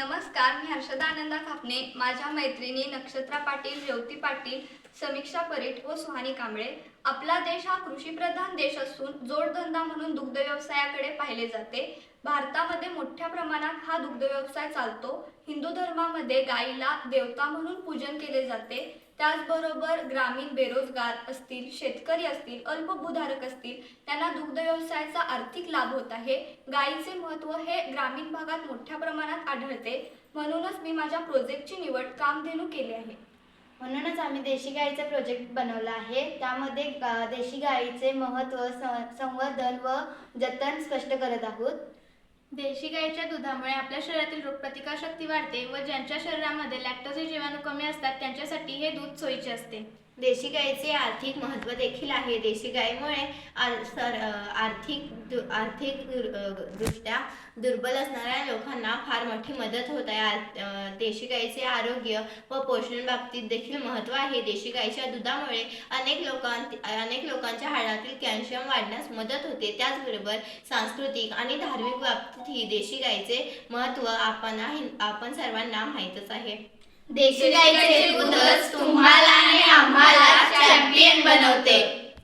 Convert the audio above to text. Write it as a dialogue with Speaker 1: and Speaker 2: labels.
Speaker 1: नमस्कार मी हर्षदा आनंदा खापणे माझ्या मैत्रिणी नक्षत्रा पाटील रेवती पाटील समीक्षा परीट व सुहानी कांबळे. आपला देश हा कृषीप्रधान देश असून जोडधंदा म्हणून दुग्ध व्यवसायाकडे पाहिले जाते. भारतामध्ये मोठ्या प्रमाणात हा दुग्ध व्यवसाय चालतो. हिंदू धर्मामध्ये गायीला देवता म्हणून पूजन केले जाते. त्याचबरोबर ग्रामीण बेरोजगार असतील शेतकरी असतील अल्पभूधारक असतील त्यांना दुग्ध व्यवसायाचा आर्थिक लाभ होत आहे. गायीचे महत्त्व हे ग्रामीण भागात मोठ्या प्रमाणात आढळते. म्हणूनच मी माझ्या प्रोजेक्टची निवड कामधेनू केली आहे.
Speaker 2: म्हणूनच आम्ही देशी गाईचा प्रोजेक्ट बनवला आहे. त्यामध्ये गा- देशी गाईचे महत्त्व संवर्धन व जतन स्पष्ट करत आहोत.
Speaker 3: देशी गाईच्या दुधामुळे आपल्या शरीरातील रोगप्रतिकार शक्ती वाढते व ज्यांच्या शरीरामध्ये लॅक्टोजचे जीवाणू कमी असतात त्यांच्यासाठी हे दूध सोयीचे असते.
Speaker 2: देशी गाईचे आर्थिक महत्त्व देखील आहे. देशी गाईमुळे आर्थिक दु- आर्थिक दृष्ट्या दुर्बल असणाऱ्या लोकांना फार मोठी मदत होत आहे. देशी गाईचे आरोग्य व पोषण बाबतीत देखील महत्त्व आहे. देशी गाईच्या दुधामुळे अनेक लोकां अनेक लोकांच्या हाडातील कॅल्शियम वाढण्यास मदत होते. त्याचबरोबर सांस्कृतिक आणि धार्मिक बाबतीतही देशी गाईचे महत्त्व आपण आपण सर्वांना माहीतच आहे.
Speaker 4: देशी गायीचे दूधच तुम्हाला आणि